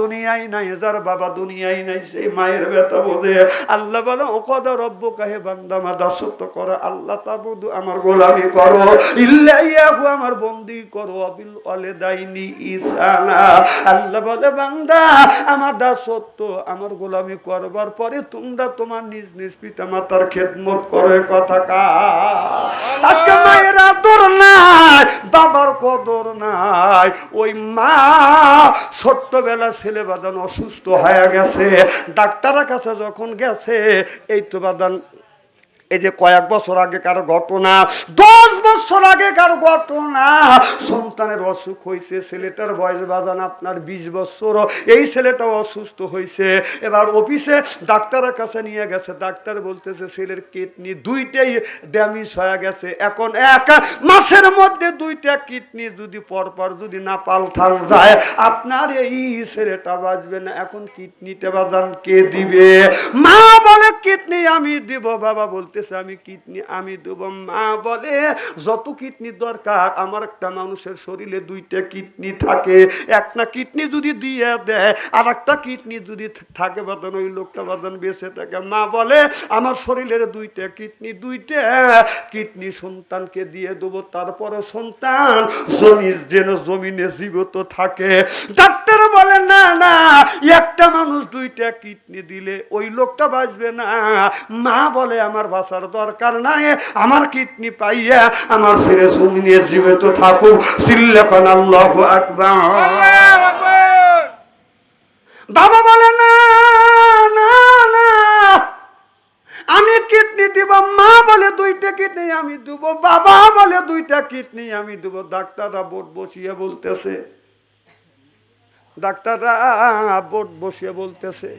দুনিয়ায় নাই, যার বাবা দুনিয়ায় নাই, সেই মায়ের ব্যথা বোঝে। আল্লাহ বলে ও কদা রব্য কাহে বান্দা, আমার দাসত্ব করো, আল্লাহ তাবুদু আমার গোলামি করো, ইল্লাইয়াহু আমার বন্দি করো, অবিল অলে দাইনি ইসানা। আল্লাহ বলে, বান্দা, আমার দাসত্ব আমার গোলামি করবার পরে তোমরা তোমার নিজ নিজ পিতা মাতার খেদমত করে কথা কা আজকে মায়ের আদর নাই, বাবার কদর নাই। ওই মা ছোট্টবেলা ছেলে বাদান অসুস্থ হয়ে গেছে, ডাক্তারের কাছে যখন গেছে, এই তো বাদান, এই যে কয়েক বছর আগে কারও ঘটনা, দশ বছর আগে কারও ঘটনা। সন্তানের অসুখ হয়েছে, ছেলেটার বয়স বাজান আপনার বিশ বছর। এই ছেলেটা অসুস্থ হয়েছে। এবার অফিসে ডাক্তারের কাছে নিয়ে গেছে। ডাক্তার বলতেছে, ছেলের কিডনি দুইটাই ড্যামেজ হয়ে গেছে। এখন এক মাসের মধ্যে দুইটা কিডনি যদি পরপর যদি না পাল্টান যায়, আপনার এই ছেলেটা বাঁচবে না। এখন কিডনিটা বাদান কে দিবে? মা বলে, কিডনি আমি দিব। বাবা বলতেছে, আমি কিডনি আমি দেব। মা বলে, যত কিডনি দরকার? আমার একটা মানুষের শরীরে দুইটা কিডনি থাকে। একটা কিডনি যদি দিয়ে দেয় আর একটা কিডনি যদি থাকে বাদান, ওই লোকটা বাদান বেঁচে থাকে। মা বলে, আমার শরীরের দুইটা কিডনি দুইটা কিডনি সন্তানকে দিয়ে দেবো। তারপরে সন্তান জমি, যেন জমিনে জীবিত থাকে। ডাক্তার বলে না না একটা মানুষ দুইটা কিডনি দিলে ওই লোকটা বাঁচবে না। মা বলে আমার বাঁচার দরকার নাই আমার কিডনি পাইয়া আমার ছেলে জমিনে জীবিত থাকুক। সিল্লেখন আল্লাহ আকবার। বাবা বলে না না না আমি কিডনি দিব। মা বলে দুইটা কিডনি আমি দেবো। বাবা বলে দুইটা কিডনি আমি দেবো। ডাক্তাররা বোর্ড বসিয়ে বলতেছে ডাক্তাররা বোর্ড বসিয়ে বলতেছে।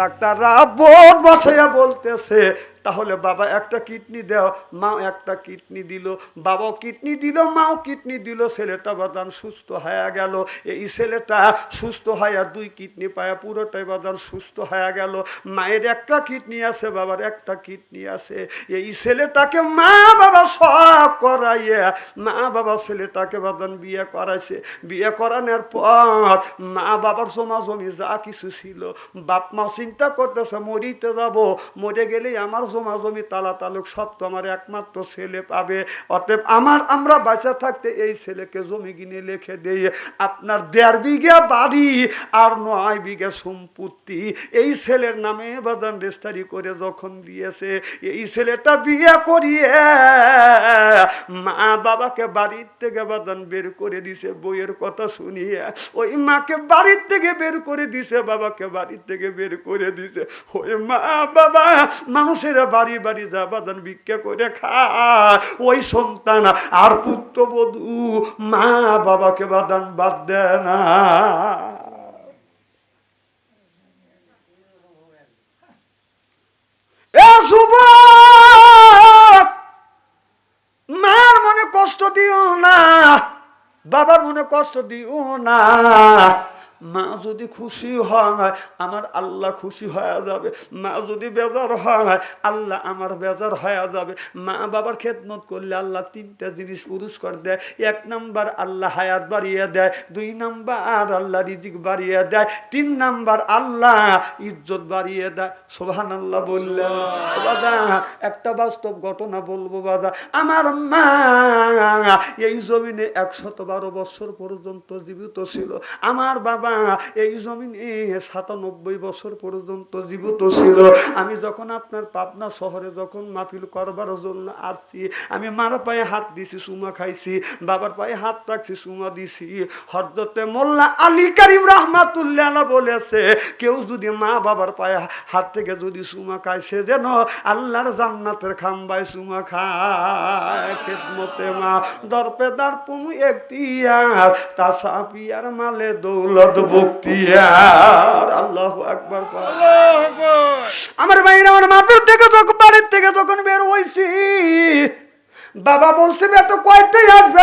ডাক্তাররা বোর্ড বসাইয়া বলতেছে তাহলে বাবা একটা কিডনি দেও মা একটা কিডনি দিল, বাবাও কিডনি দিল, মাও কিডনি দিল, ছেলেটা বাদান সুস্থ হয়ে গেল। এই ছেলেটা সুস্থ হয়ে দুই কিডনি পায়া, পুরোটাই বাদান সুস্থ হয়ে গেল। মায়ের একটা কিডনি আছে, বাবার একটা কিডনি আছে। এই ছেলেটাকে মা বাবা সব করাইয়ে, মা বাবা ছেলেটাকে বাদান বিয়ে করাইছে। বিয়ে করানোর পর মা বাবার জমা জমি যা কিছু ছিল, বাপ মা চিন্তা করতেছে, মরিতে যাব, মরে গেলেই আমার জমা জমি তালা তালুক, সব তো আমার একমাত্র ছেলে পাবে। অতএব আমার, আমরা বাঁচা থাকতে এই ছেলেকে জমি কিনে লিখে দেই। আপনার দেড় বিঘা বাড়ি আর নয় বিঘা সম্পত্তি। এই ছেলের নামে বাদান রেস্তারি করে যখন দিয়েছে, এই ছেলেটা বিয়ে করিয়ে মা বাবাকে বাড়ির থেকে বাদান বের করে দিছে, বইয়ের কথা শুনিয়ে। ওই মাকে বাড়ির থেকে বের করে দিছে, বাবাকে বাড়ির থেকে বের করে দিছে। ওই মা বাবা, মানুষের বাড়ি বাড়ি ভিক্ষা ওই সন্তান আর পুত্রবধূ মা বাবাকে বাদান বাদ দেয় না। মার মনে কষ্ট দিও না, বাবার মনে কষ্ট দিও না। মা যদি খুশি হয়, আমার আল্লাহ খুশি হয়ে যাবে। মা যদি বেজার হয়, আল্লাহ আমার বেজার হয়ে যাবে। মা বাবার খেদমত করলে আল্লাহ তিনটা জিনিস পুরস্কার দেয়। এক নাম্বার, আল্লাহ হায়াত বাড়িয়ে দেয়। দুই নাম্বার, আল্লাহ রিজিক বাড়িয়ে দেয়। তিন নাম্বার, আল্লাহ ইজ্জত বাড়িয়ে দেয়। সোহান আল্লাহ বললেন একটা বাস্তব ঘটনা বলব বাবা। আমার মা এই জমিনে একশত বারো বছর পর্যন্ত জীবিত ছিল। আমার বাবা এই জমিনে সাতানব্বই বছর পর্যন্ত জীবিত ছিল। আমি যখন আপনার পাবনা শহরে যখন মাহফিল করবার জন্য আসছি, আমি মার পায়ে হাত দিছি, সুমা খাইছি, বাবার পায়ে হাত রাখছি, সুমা দিছি। হরদতে মোল্লা আলী করিম রহমাতুল্লাহ বলেছে, কেউ যদি মা বাবার পায়ে হাত থেকে যদি সুমা খায়, সে যেন আল্লাহর জান্নাতের খাম্বায় সুমা খায়। খেদমতে মা, দরপে দার পুমু একটিয়ার তা সাপিয়ার মালে দৌলত বক্তিয়ার আল্লাহ একবার আমার ভাই আমার মাপের থেকে যখন বাড়ির থেকে যখন বের হয়েছি বাবা বলছে বেটা কয়টায় আসবে?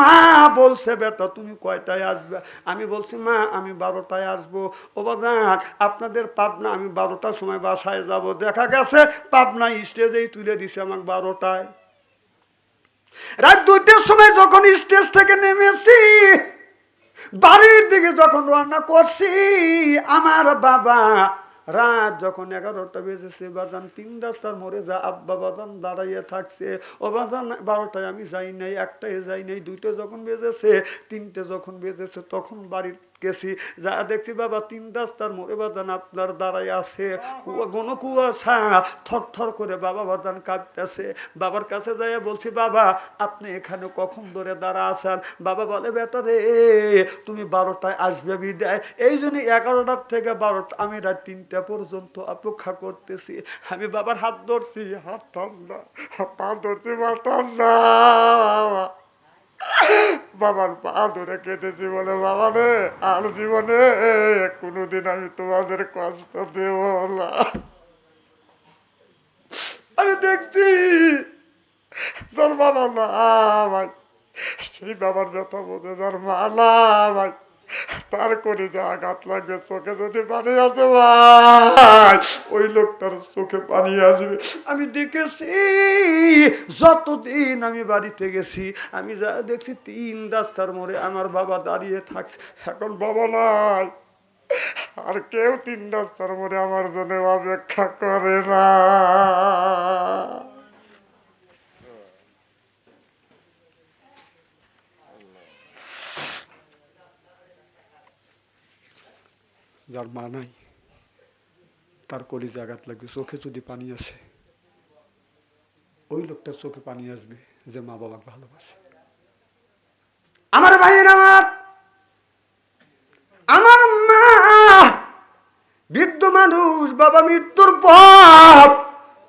মা বলছে বেটা তুমি কয়টায় আসবে? আমি বলছি মা আমি বারোটায় আসব। ও বাবা আপনাদের পাবনা আমি বারোটার সময় বাসায় যাব। দেখা গেছে পাবনা স্টেজেই তুলে দিছে আমার বারোটায়। রাত দুইটার সময় যখন স্টেজ থেকে নেমেছি বাড়ির দিকে যখন রান্না করছি, আমার বাবা রাত যখন এগারোটা বেজেছে, বাজান তিন রাস্তার মোড়ে যা আব্বা বাজান দাঁড়াইয়ে থাকছে, ও বাজান বারোটায় আমি যাই নাই, একটায় যাই নাই, দুইটা যখন বেজেছে, তিনটে যখন বেজেছে, তখন বাড়ির গেছি যা দেখছি বাবা তিন রাস্তার মোড়ে বাজান আপনার দাঁড়াই আছে। কুয়া গণ কুয়াশা থর থর করে বাবা বাজান কাঁদতেছে। বাবার কাছে যাইয়া বলছি বাবা আপনি এখানে কখন ধরে দাঁড়া আছেন? বাবা বলে বেটা রে তুমি বারোটায় আসবে বিদায়। এই জন্য এগারোটার থেকে বারোটা আমি রাত তিনটা পর্যন্ত অপেক্ষা করতেছি। আমি বাবার হাত ধরছি হাত ঠান্ডা পা ধরছি পা ঠান্ডা বাবার পা ধরে কেটেছি বলে, বাবা রে, আর জীবনে কোনোদিন আমি তোমাদের কষ্ট দেব না। আমি দেখছি যার বাবা না, ভাই। সেই বাবার ব্যথা বোঝে যার ভাই। তার করে যে আঘাত লাগবে, চোখে যদি পানি আছে ভাই, ওই লোকটার চোখে পানি আসবে। আমি দেখেছি, যতদিন আমি বাড়িতে গেছি, আমি যা দেখছি, তিন রাস্তার মোড়ে আমার বাবা দাঁড়িয়ে থাকছে। এখন বাবা নাই। আর কেউ তিন রাস্তার মোড়ে আমার জন্য অপেক্ষা করে না। যার মা নাই, তার কলিজে আঘাত লাগবে, চোখে যদি পানি আসে ওই লোকটার চোখে পানি আসবে যে মা বাবাকে ভালোবাসে। আমার ভাইয়ের আমার আমার মা, বৃদ্ধ মানুষ, বাবা মৃত্যুর পর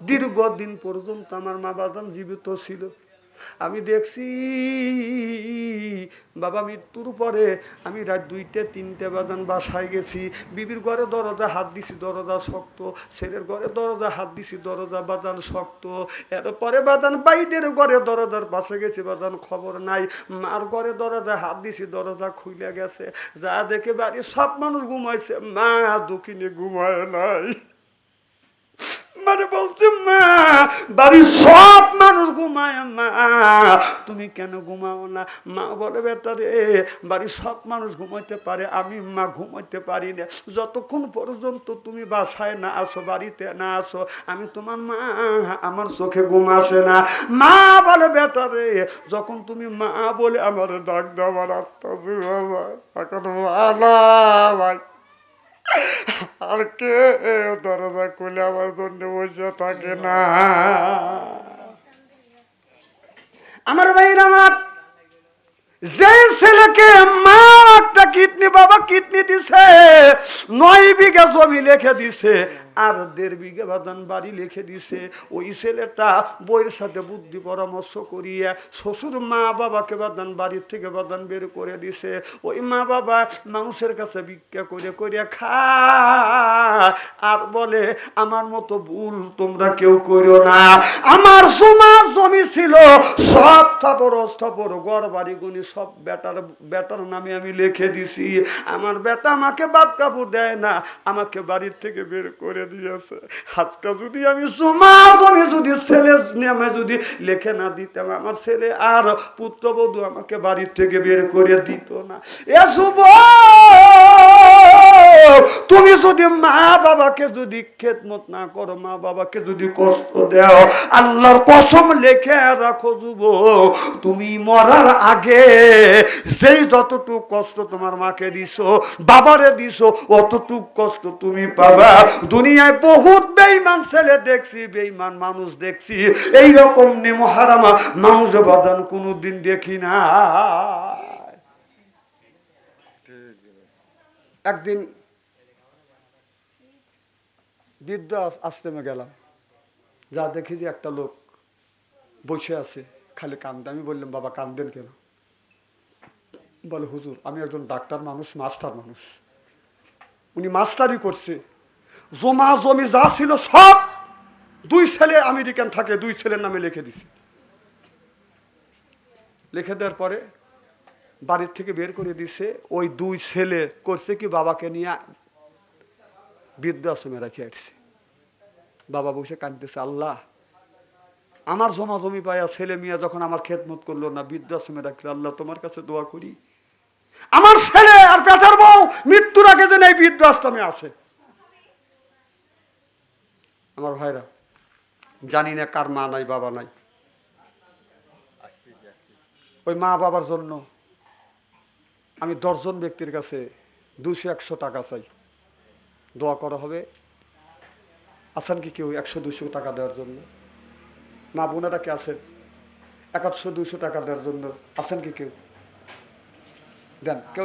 দীর্ঘদিন পর্যন্ত আমার মা বাবান জীবিত ছিল। আমি দেখছি, বাবা মৃত্যুর পরে আমি রাত দুইটে, তিনটে বাজান বাসায় গেছি। বিবির ঘরে দরজা হাত দিছি, দরজা শক্ত। ছেলের ঘরে দরজা হাত দিছি, দরজা বাজান শক্ত। এরপরে বাজান বাইদের ঘরে দরজার পাশে গেছি, বাজান খবর নাই। মার ঘরে দরজা হাত দিছি, দরজা খুলে গেছে। যা দেখে বাড়ি সব মানুষ ঘুমাইছে, মা দুঃখিনী ঘুমায় নাই। মানে বলছে, মা, বাড়ির সব মানুষ ঘুমায়, মা। তুমি কেন ঘুমাও না? মা, বলে, বেটা রে, বাড়ির সব মানুষ ঘুমাইতে পারে। আমি, মা, ঘুমাইতে পারি না। যতক্ষণ পর্যন্ত তুমি বাসায় না আসো, বাড়িতে না আসো, আমি তোমার মা, আমার চোখে ঘুম আসে না। মা, বলে, বেটা রে, যখন তুমি মা বলে আমার ডাক দেওয়ার আত্মা এখন ভাই। আর কে দরজা খুলে আমার জন্য বসে থাকে না? আমার ভাইয়ের আমার, যে ছেলেকে মা একটা কিডনি বাবা কিডনি দিছে, নয় বিঘা জমি লিখে দিছে, আর দেড় বিঘা বাদান বাড়ি লিখে দিছে। ওই ছেলেটা বইয়ের সাথে বুদ্ধি পরামর্শ করিয়ে শ্বশুর মা বাবাকে বাদান বাড়ির থেকে বাদান বের করে দিছে। ওই মা বাবা মানুষের কাছে ভিক্ষা করে করে খা আর বলে, আমার মতো ভুল তোমরা কেউ করো না। আমার সমাজ জমি ছিল, সব থাপর অস্থাপর গড় বাড়ি গুনি সব বেটার বেটার নামে আমি লিখে দিছি। আমার বেটা আমাকে বাদ কাপড় দেয় না, আমাকে বাড়ির থেকে বের করে দিয়েছে। আজকে যদি আমি সমাগমে যদি ছেলের নামে যদি লেখে না দিতাম, আমার ছেলে আর পুত্রবধূ আমাকে বাড়ির থেকে বের করে দিত না। এ শুভ তুমি যদি মা বাবাকে যদি খেদমত না করো, মা বাবাকে যদি কষ্ট দেও, আল্লাহর কসম লেখে রাখো যুব তুমি মরার আগে যেই যতটুক কষ্ট তোমার মাকে দিছো, বাবারে দিছো, অতটুক কষ্ট তুমি পাবা। দুনিয়ায় বহুত বেইমান ছেলে দেখছি বেইমান মানুষ দেখছি এই রকম নেমহারামা মানুষ বাদান কোনোদিন দেখি না একদিন বৃদ্ধ আশ্রমে গেলাম। যা দেখি যে একটা লোক বসে আছে, খালি কান্দে। আমি বললাম, বাবা, কান্দেন কেন? বলে, হুজুর, আমি একজন ডাক্তার মানুষ, মাস্টার মানুষ। উনি মাস্টারই করছে। জমা জমি যা ছিল সব দুই ছেলে আমেরিকান থাকে, দুই ছেলের নামে লিখে দিছে। লিখে দেওয়ার পরে বাড়ির থেকে বের করে দিছে। ওই দুই ছেলে করছে কি বাবাকে নিয়ে বৃদ্ধাশ্রমে রেখে আসছে। বাবা বসে কাঁদতেছে, আল্লাহ, আমার জমা জমি পায়া ছেলে মিয়া যখন আমার খেদমত করল না, বৃদ্ধাশ্রমে রাখলে আল্লাহ, তোমার কাছে দোয়া করি। আমার ছেলে আর পেটার বউ মৃত্যুর আগে যেন এই বৃদ্ধাশ্রমে আসে। আমার ভাইরা, জানি না কার মা নাই, বাবা নাই। ওই মা বাবার জন্য আমি দশজন ব্যক্তির কাছে দুশো একশো টাকা চাই। দোয়া করা হবে। আছেন কি কেউ একশো দুশো টাকা দেওয়ার জন্য? মা বোনেরা কে আছেন? একাশো দুশো টাকা দেওয়ার জন্য আছেন কি কেউ? দেন, কেউ